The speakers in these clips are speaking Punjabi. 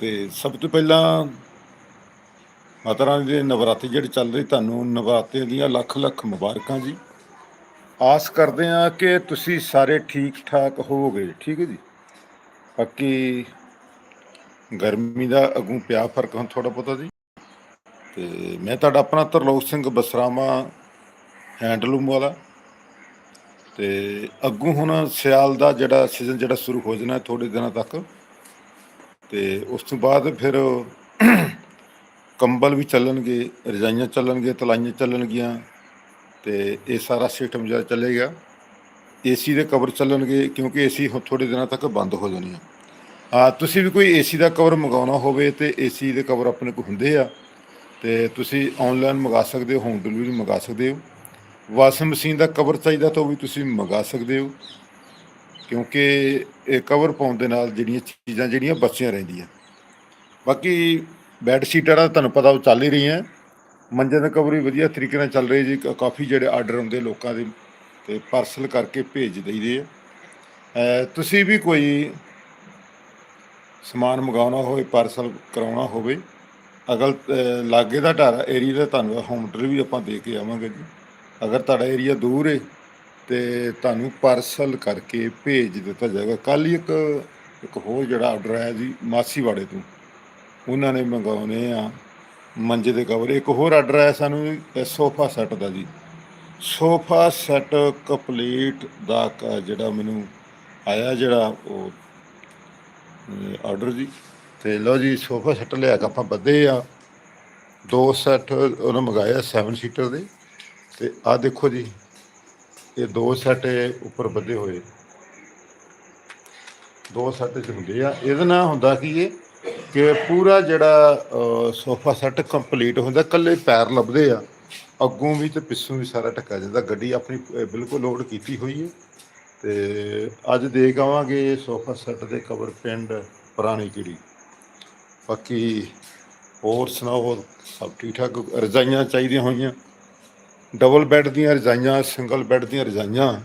ਤੇ ਸਭ ਤੋਂ ਪਹਿਲਾਂ ਮਾਤਾ ਰਾਣੀ ਦੇ ਨਵਰਾਤੇ ਜਿਹੜੇ ਚੱਲ ਰਹੇ, ਤੁਹਾਨੂੰ ਨਵਰਾਤੇ ਦੀਆਂ ਲੱਖ ਲੱਖ ਮੁਬਾਰਕਾਂ ਜੀ। ਆਸ ਕਰਦੇ ਹਾਂ ਕਿ ਤੁਸੀਂ ਸਾਰੇ ਠੀਕ ਠਾਕ ਹੋਵੋਗੇ, ਠੀਕ ਹੈ ਜੀ। ਬਾਕੀ ਗਰਮੀ ਦਾ ਅਗੋਂ ਪਿਆ ਫ਼ਰਕ ਹੁਣ ਥੋੜਾ ਬਹੁਤਾ ਜੀ। ਤੇ ਮੈਂ ਤੁਹਾਡਾ ਆਪਣਾ ਤਰਲੋਕ ਸਿੰਘ ਬਸਰਾਮਾ ਹੈਂਡਲੂਮ ਵਾਲਾ। ਤੇ ਅੱਗੋਂ ਹੁਣ ਸਿਆਲ ਦਾ ਜਿਹੜਾ ਸੀਜ਼ਨ ਜਿਹੜਾ ਸ਼ੁਰੂ ਹੋ ਜਾਣਾ ਥੋੜੇ ਦਿਨਾਂ ਤੱਕ ਤੇ ਉਸ ਤੋਂ ਬਾਅਦ ਫਿਰ ਕੰਬਲ ਵੀ ਚੱਲਣਗੇ, ਰਜਾਈਆਂ ਚੱਲਣਗੇ ਤਲਾਈਆਂ ਚੱਲਣਗੀਆਂ ਤੇ ਇਹ ਸਾਰਾ ਸਿਸਟਮ ਜਿਹੜਾ ਚੱਲੇਗਾ ਏਸੀ ਦੇ ਕਵਰ ਚੱਲਣਗੇ ਕਿਉਂਕਿ ਏਸੀ ਥੋੜੇ ਦਿਨਾਂ ਤੱਕ ਬੰਦ ਹੋ ਜਾਣੀ ਆ। ਤੁਸੀਂ ਵੀ ਕੋਈ ਏਸੀ ਦਾ ਕਵਰ ਮੰਗਾਉਣਾ ਹੋਵੇ ਤੇ ਏਸੀ ਦੇ ਕਵਰ ਆਪਣੇ ਕੋਲ ਹੁੰਦੇ ਆ ਤੇ ਤੁਸੀਂ ਆਨਲਾਈਨ ਮੰਗਾ ਸਕਦੇ ਹੋ ਹੋਮ ਡਿਲੀਵਰੀ ਮੰਗਾ ਸਕਦੇ ਹੋ। ਵਾਸ਼ਿੰਗ ਮਸ਼ੀਨ ਦਾ ਕਵਰ ਚਾਹੀਦਾ ਤਾਂ ਉਹ ਵੀ ਤੁਸੀਂ ਮੰਗਾ ਸਕਦੇ ਹੋ। ਕਿਉਂਕਿ ਇਹ ਕਵਰ ਪਾਉਣ ਦੇ ਨਾਲ ਜਿਹੜੀਆਂ ਚੀਜ਼ਾਂ ਜਿਹੜੀਆਂ ਬਚੀਆਂ ਰਹਿੰਦੀਆਂ। ਬਾਕੀ ਬੈੱਡ ਸ਼ੀਟਾਂ ਦਾ ਤੁਹਾਨੂੰ ਪਤਾ ਉਹ ਚੱਲ ਹੀ ਰਹੀਆਂ। ਮੰਜੇ ਦਾ ਕਵਰ ਵੀ ਵਧੀਆ ਤਰੀਕੇ ਨਾਲ ਚੱਲ ਰਹੀ ਜੀ। ਕਾਫੀ ਜਿਹੜੇ ਆਰਡਰ ਆਉਂਦੇ ਲੋਕਾਂ ਦੇ ਤੇ ਪਾਰਸਲ ਕਰਕੇ ਭੇਜ ਦਈਦੇ ਆ। ਤੁਸੀਂ ਵੀ ਕੋਈ ਸਮਾਨ ਮੰਗਾਉਣਾ ਹੋਵੇ ਪਾਰਸਲ ਕਰਾਉਣਾ ਹੋਵੇ ਅਗਰ ਲਾਗੇ ਦਾ ਢਾਰਾ ਏਰੀਆ ਦਾ ਤੁਹਾਨੂੰ ਹੋਮ ਡਿਲੀਵਰੀ ਆਪਾਂ ਦੇ ਕੇ ਆਵਾਂਗੇ ਜੀ। ਅਗਰ ਤੁਹਾਡਾ ਏਰੀਆ ਦੂਰ ਹੈ ਤੇ ਤੁਹਾਨੂੰ ਪਾਰਸਲ ਕਰਕੇ ਭੇਜ ਦਿੱਤਾ ਜਾਏਗਾ। ਕੱਲ ਹੀ ਇੱਕ ਇੱਕ ਹੋਰ ਜਿਹੜਾ ਆਰਡਰ ਆਇਆ ਜੀ, ਮਾਸੀਵਾੜੇ ਤੋਂ। ਉਹਨਾਂ ਨੇ ਮੰਗਾਉਣੇ ਆ ਮੰਜੇ ਦੇ ਕਵਰ ਇੱਕ ਹੋਰ ਆਰਡਰ ਆਇਆ ਸਾਨੂੰ ਸੋਫਾ ਸੈੱਟ ਦਾ ਜੀ। ਸੋਫਾ ਸੈੱਟ ਕੰਪਲੀਟ ਦਾ ਕ- ਜਿਹੜਾ ਮੈਨੂੰ ਆਇਆ ਜਿਹੜਾ ਉਹ ਆਰਡਰ ਜੀ। ਤੇ ਲਓ ਜੀ ਸੋਫਾ ਸੈੱਟ ਲਿਆ ਕੇ ਆਪਾਂ ਬੱਦੇ ਆ। ਦੋ ਸੈੱਟ ਉਹਨਾਂ ਮੰਗਾਇਆ 7 ਸੀਟਰ ਦੇ। ਤੇ ਆ ਦੇਖੋ ਜੀ ਇਹ ਦੋ ਸੈੱਟ ਉੱਪਰ ਬੱਦੇ ਹੋਏ। ਦੋ ਸੈੱਟ ਚ ਹੁੰਦੇ ਆ। ਇਹਦੇ ਨਾਲ ਹੁੰਦਾ ਕੀ ਇਹ ਕਿ ਪੂਰਾ ਜਿਹੜਾ ਸੋਫਾ ਸੈੱਟ ਕੰਪਲੀਟ ਹੁੰਦਾ ਕੱਲੇ ਪੈਰ ਲੱਭਦੇ ਆ। ਅੱਗੋਂ ਵੀ ਤੇ ਪਿੱਛੋਂ ਵੀ ਸਾਰਾ ਟੱਕਾ ਜਾਂਦਾ। ਗੱਡੀ ਆਪਣੀ ਬਿਲਕੁਲ ਲੋਡ ਕੀਤੀ ਹੋਈ ਹੈ ਤੇ ਅੱਜ ਦੇਖ ਆਵਾਂਗੇ ਸੋਫਾ ਸੈੱਟ ਦੇ ਕਵਰ ਪਿੰਡ, ਪੁਰਾਣੀ ਕਿੜੀ ਬਾਕੀ ਹੋਰ ਸੁਣਾਓ ਸਭ ਠੀਕ ਠਾਕ ਰਜਾਈਆਂ ਚਾਹੀਦੀਆਂ ਹੋਈਆਂ। ਡਬਲ ਬੈੱਡ ਦੀਆਂ ਰਜਾਈਆਂ, ਸਿੰਗਲ ਬੈੱਡ ਦੀਆਂ ਰਜਾਈਆਂ,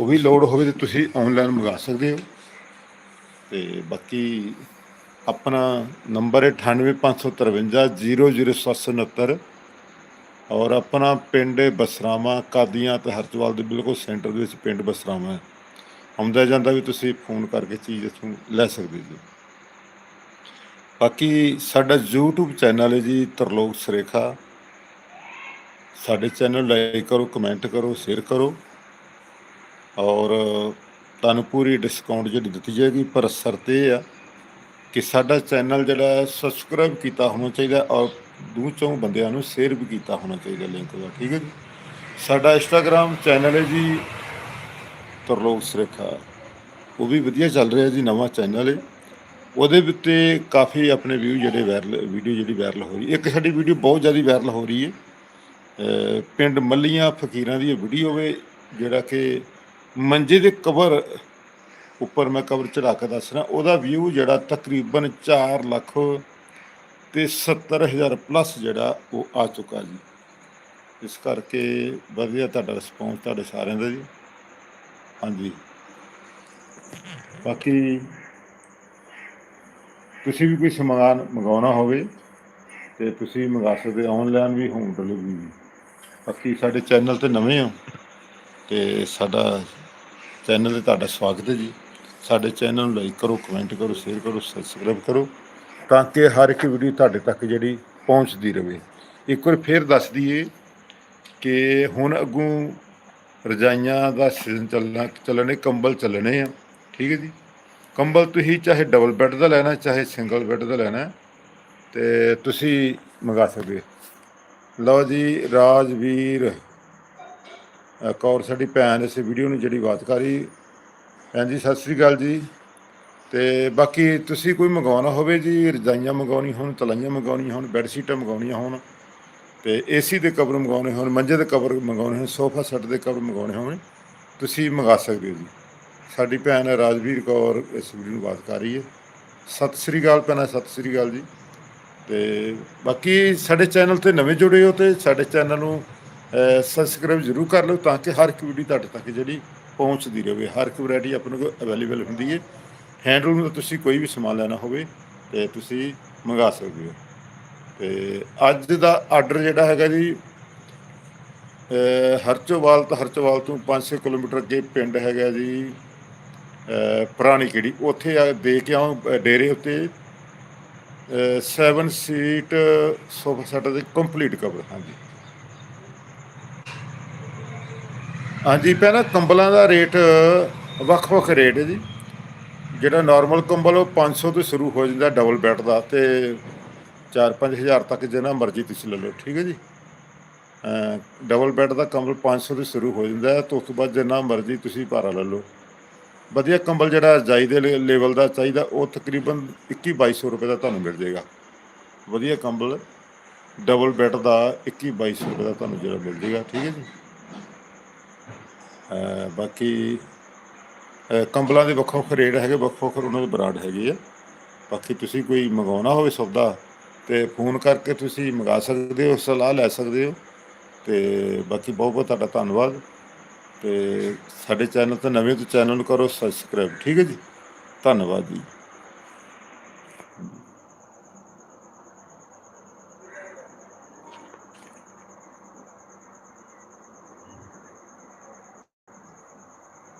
ਉਹ ਵੀ ਲੋਡ ਹੋਵੇ ਤੇ ਤੁਸੀਂ ਆਨਲਾਈਨ ਮੰਗਾ ਸਕਦੇ ਹੋ। ਤੇ ਬਾਕੀ ਆਪਣਾ ਨੰਬਰ ਹੈ 9855500769 ਔਰ ਆਪਣਾ ਪਿੰਡ ਹੈ ਬਸਰਾਵਾਂ, ਕਾਦੀਆਂ ਤੇ ਹਰਚਵਾਲ ਦੇ ਬਿਲਕੁਲ ਸੈਂਟਰ ਦੇ ਵਿੱਚ ਪਿੰਡ ਬਸਰਾਵਾਂ ਹੈ। ਆਉਂਦਾ ਜਾਂਦਾ ਵੀ ਤੁਸੀਂ ਫੋਨ ਕਰਕੇ ਚੀਜ਼ ਇੱਥੋਂ ਲੈ ਸਕਦੇ ਜੀ। ਬਾਕੀ ਸਾਡਾ YouTube ਚੈਨਲ ਹੈ ਜੀ ਤਰਲੋਕ ਸਰੇਖਾ। ਸਾਡੇ ਚੈਨਲ ਲਾਈਕ ਕਰੋ, ਕਮੈਂਟ ਕਰੋ, ਸ਼ੇਅਰ ਕਰੋ। ਔਰ ਤੁਹਾਨੂੰ ਪੂਰੀ ਡਿਸਕਾਊਂਟ ਜਿਹੜੀ ਦਿੱਤੀ ਜਾਏਗੀ, ਪਰ ਸ਼ਰਤ ਇਹ ਆ ਕਿ ਸਾਡਾ ਚੈਨਲ ਜਿਹੜਾ ਸਬਸਕ੍ਰਾਈਬ ਕੀਤਾ ਹੋਣਾ ਚਾਹੀਦਾ ਔਰ ਦੂ ਚੋਂ ਬੰਦਿਆਂ ਨੂੰ ਸ਼ੇਅਰ ਵੀ ਕੀਤਾ ਹੋਣਾ ਚਾਹੀਦਾ ਲਿੰਕ ਦਾ, ਠੀਕ ਹੈ ਜੀ? ਸਾਡਾ ਇੰਸਟਾਗ੍ਰam ਚੈਨਲ ਹੈ ਜੀ, ਤਰਲੋਕ ਸਰੇਖਾ। ਉਹ ਵੀ ਵਧੀਆ ਚੱਲ ਰਿਹਾ ਜੀ, ਨਵਾਂ ਚੈਨਲ ਹੈ। ਉਹਦੇ ਉੱਤੇ ਕਾਫੀ ਆਪਣੇ ਵਿਊ ਜਿਹੜੇ ਵਾਇਰਲ ਵੀਡੀਓ ਜਿਹੜੀ ਵਾਇਰਲ ਹੋ ਰਹੀ ਇੱਕ ਸਾਡੀ ਵੀਡੀਓ ਬਹੁਤ ਜ਼ਿਆਦਾ ਵਾਇਰਲ ਹੋ ਰਹੀ ਹੈ। ਪਿੰਡ ਮੱਲੀਆਂ ਫਕੀਰਾਂ ਦੀ ਇਹ ਵੀਡੀਓ ਵੇ, ਜਿਹੜਾ ਕਿ ਮੰਜੇ ਦੇ ਕਵਰ ਉੱਪਰ ਮੈਂ ਕਵਰ ਚੜਾ ਕੇ ਦੱਸ ਰਿਹਾ, ਉਹਦਾ ਵਿਊ ਜਿਹੜਾ ਤਕਰੀਬਨ 4 ਲੱਖ ਤੇ 70000 ਪਲੱਸ ਜਿਹੜਾ ਉਹ ਆ ਚੁੱਕਾ ਜੀ। ਇਸ ਕਰਕੇ ਵਧੀਆ ਤੁਹਾਡਾ ਰਿਸਪੌਂਸ ਤੁਹਾਡੇ ਸਾਰਿਆਂ ਦਾ ਜੀ। ਹਾਂਜੀ। ਬਾਕੀ ਤੁਸੀਂ ਵੀ ਕੋਈ ਸਮਾਨ ਮੰਗਾਉਣਾ ਹੋਵੇ ਤੇ ਤੁਸੀਂ ਮੰਗਾ ਸਕਦੇ ਆਨਲਾਈਨ ਵੀ ਹੋਮ ਡਿਲੀਵਰੀ ਵੀ। ਬਾਕੀ ਸਾਡੇ ਚੈਨਲ ਤੇ ਨਵੇਂ ਹੋ ਤੇ ਸਾਡਾ ਚੈਨਲ ਤੇ ਤੁਹਾਡਾ ਸਵਾਗਤ ਹੈ ਜੀ। ਸਾਡੇ ਚੈਨਲ ਨੂੰ ਲਾਈਕ ਕਰੋ ਕਮੈਂਟ ਕਰੋ ਸ਼ੇਅਰ ਕਰੋ ਸਬਸਕ੍ਰਾਈਬ ਕਰੋ ਤਾਂ ਕਿ ਹਰ ਇੱਕ ਵੀਡੀਓ ਤੁਹਾਡੇ ਤੱਕ ਜਿਹੜੀ ਪਹੁੰਚਦੀ ਰਹੇ ਇੱਕ ਵਾਰ ਫੇਰ ਦੱਸ ਦਈਏ ਕਿ ਹੁਣ ਅੱਗੋਂ ਰਜਾਈਆਂ ਦਾ ਸੀਜ਼ਨ ਚੱਲਣਾ, ਚੱਲਣੇ, ਕੰਬਲ ਚੱਲਣੇ ਆ। ਠੀਕ ਹੈ ਜੀ। ਕੰਬਲ ਤੁਸੀਂ ਚਾਹੇ ਡਬਲ ਬੈੱਡ ਦਾ ਲੈਣਾ, ਚਾਹੇ ਸਿੰਗਲ ਬੈੱਡ ਦਾ ਲੈਣਾ, ਤੇ ਤੁਸੀਂ ਮੰਗਾ ਸਕਦੇ ਹੋ। ਲਓ ਜੀ, ਰਾਜਵੀਰ। ਕੌਰ ਸਾਡੀ ਭੈਣ ਇਸ ਵੀਡੀਓ ਨੂੰ ਜਿਹੜੀ ਬਾਤ ਕਰੀ ਭੈਣ ਜੀ, ਸਤਿ ਸ੍ਰੀ ਅਕਾਲ ਜੀ। ਤੇ ਬਾਕੀ ਤੁਸੀਂ ਕੋਈ ਮੰਗਵਾਉਣਾ ਹੋਵੇ ਜੀ, ਰਜਾਈਆਂ ਮੰਗਾਉਣੀ ਹੋਣ, ਤਲਾਈਆਂ ਮੰਗਾਉਣੀਆਂ ਹੋਣ ਬੈੱਡ ਸ਼ੀਟਾਂ ਮੰਗਾਉਣੀਆਂ ਹੋਣ, ਤੇ ਏਸੀ ਦੇ ਕਵਰ ਮੰਗਾਉਣੇ ਹੋਣ, ਮੰਜੇ ਦੇ ਕਵਰ ਮੰਗਾਉਣੇ ਹੋਣ ਸੋਫਾ ਸੈੱਟ ਦੇ ਕਵਰ ਮੰਗਾਉਣੇ ਹੋਣ, ਤੁਸੀਂ ਮੰਗਾ ਸਕਦੇ ਹੋ ਜੀ। ਸਾਡੀ ਭੈਣ ਰਾਜਵੀਰ ਕੌਰ ਇਸ ਵੀਡੀਓ ਨੂੰ ਬਾਤ ਕਰ ਰਹੀ ਹੈ। ਸਤਿ ਸ੍ਰੀ ਅਕਾਲ ਭੈਣਾ, ਸਤਿ ਸ੍ਰੀ ਅਕਾਲ ਜੀ। ਤੇ ਬਾਕੀ ਸਾਡੇ ਚੈਨਲ ਤੇ ਨਵੇਂ ਜੁੜੇ ਹੋ ਤੇ ਸਾਡੇ ਚੈਨਲ ਨੂੰ ਸਬਸਕ੍ਰਾਈਬ ਜ਼ਰੂਰ ਕਰ ਲਓ ਤਾਂ ਕਿ ਹਰ ਇੱਕ ਵੀਡੀਓ ਤੁਹਾਡੇ ਤੱਕ ਜਿਹੜੀ ਪਹੁੰਚਦੀ ਰਹੇ ਹਰ ਇੱਕ ਵੈਰਾਈਟੀ ਆਪਣੇ ਕੋਲ ਅਵੇਲੇਬਲ ਹੁੰਦੀ ਹੈ ਹੈਂਡਲੂਮ ਦਾ ਤੁਸੀਂ ਕੋਈ ਵੀ ਸਮਾਨ ਲੈਣਾ ਹੋਵੇ ਤੇ ਤੁਸੀਂ ਮੰਗਾ ਸਕਦੇ ਹੋ। ਤੇ ਅੱਜ ਦਾ ਆਰਡਰ ਜਿਹੜਾ ਹੈਗਾ ਜੀ ਹਰਚੋਵਾਲ ਤੋਂ ਹਰਚੋਵਾਲ ਤੋਂ 500 ਕਿਲੋਮੀਟਰ ਅੱਗੇ ਪਿੰਡ ਹੈਗਾ ਜੀ ਪੁਰਾਣੀ ਕਿਹੜੀ, ਉੱਥੇ ਆ, ਦੇ ਕੇ ਆਉਂ ਡੇਰੇ ਉੱਤੇ 7 ਸੀਟ, ਸੋਫਾ ਸੈਟ ਦੇ ਕੰਪਲੀਟ ਕਵਰ, ਹਾਂਜੀ। ਹਾਂਜੀ, ਪਹਿਲਾਂ ਕੰਬਲਾਂ ਦਾ ਰੇਟ ਵੱਖ-ਵੱਖ ਰੇਟ ਹੈ ਜੀ। ਜਿਹੜਾ ਨਾਰਮਲ ਕੰਬਲ ਉਹ 500 ਤੋਂ ਸ਼ੁਰੂ ਹੋ ਜਾਂਦਾ ਡਬਲ ਬੈੱਡ ਦਾ ਤੇ 4-5000 ਤੱਕ ਜਿੰਨਾ ਮਰਜ਼ੀ ਤੁਸੀਂ ਲੈ ਲਓ, ਠੀਕ ਹੈ ਜੀ। ਡਬਲ ਬੈੱਡ ਦਾ ਕੰਬਲ 500 ਤੋਂ ਸ਼ੁਰੂ ਹੋ ਜਾਂਦਾ ਹੈ ਤੇ ਉਸ ਤੋਂ ਬਾਅਦ ਜਿੰਨਾ ਮਰਜ਼ੀ ਤੁਸੀਂ ਭਾਰਾ ਲੈ ਲਓ। ਵਧੀਆ ਕੰਬਲ ਜਿਹੜਾ ਰਜਾਈ ਦੇ ਲੈਵਲ ਦਾ ਚਾਹੀਦਾ, ਉਹ ਤਕਰੀਬਨ 21-2200 ਰੁਪਏ ਦਾ ਤੁਹਾਨੂੰ ਮਿਲ ਜਾਏਗਾ। ਵਧੀਆ ਕੰਬਲ ਡਬਲ ਬੈੱਡ ਦਾ 21-2200 ਰੁਪਏ ਦਾ ਤੁਹਾਨੂੰ ਜਿਹੜਾ ਮਿਲ ਜਾਏਗਾ, ਠੀਕ ਹੈ ਜੀ? ਬਾਕੀ ਕੰਬਲਾਂ ਦੇ ਵੱਖੋ ਵੱਖ ਰੇਟ ਹੈਗੇ ਵੱਖੋ ਵੱਖ ਉਹਨਾਂ ਦੇ ਬਰਾਂਡ ਹੈਗੇ ਆ। ਬਾਕੀ ਤੁਸੀਂ ਕੋਈ ਮੰਗਾਉਣਾ ਹੋਵੇ ਸੌਦਾ, ਤੇ ਫੋਨ ਕਰਕੇ ਤੁਸੀਂ ਮੰਗਾ ਸਕਦੇ ਹੋ, ਸਲਾਹ ਲੈ ਸਕਦੇ ਹੋ, ਤੇ ਬਾਕੀ ਬਹੁਤ ਬਹੁਤ ਤੁਹਾਡਾ ਧੰਨਵਾਦ। ਤੇ ਸਾਡੇ ਚੈਨਲ ਤੇ ਨਵੇਂ ਤੋਂ ਚੈਨਲ ਨੂੰ ਕਰੋ ਸਬਸਕ੍ਰਾਈਬ ਠੀਕ ਹੈ ਜੀ? ਧੰਨਵਾਦ ਜੀ।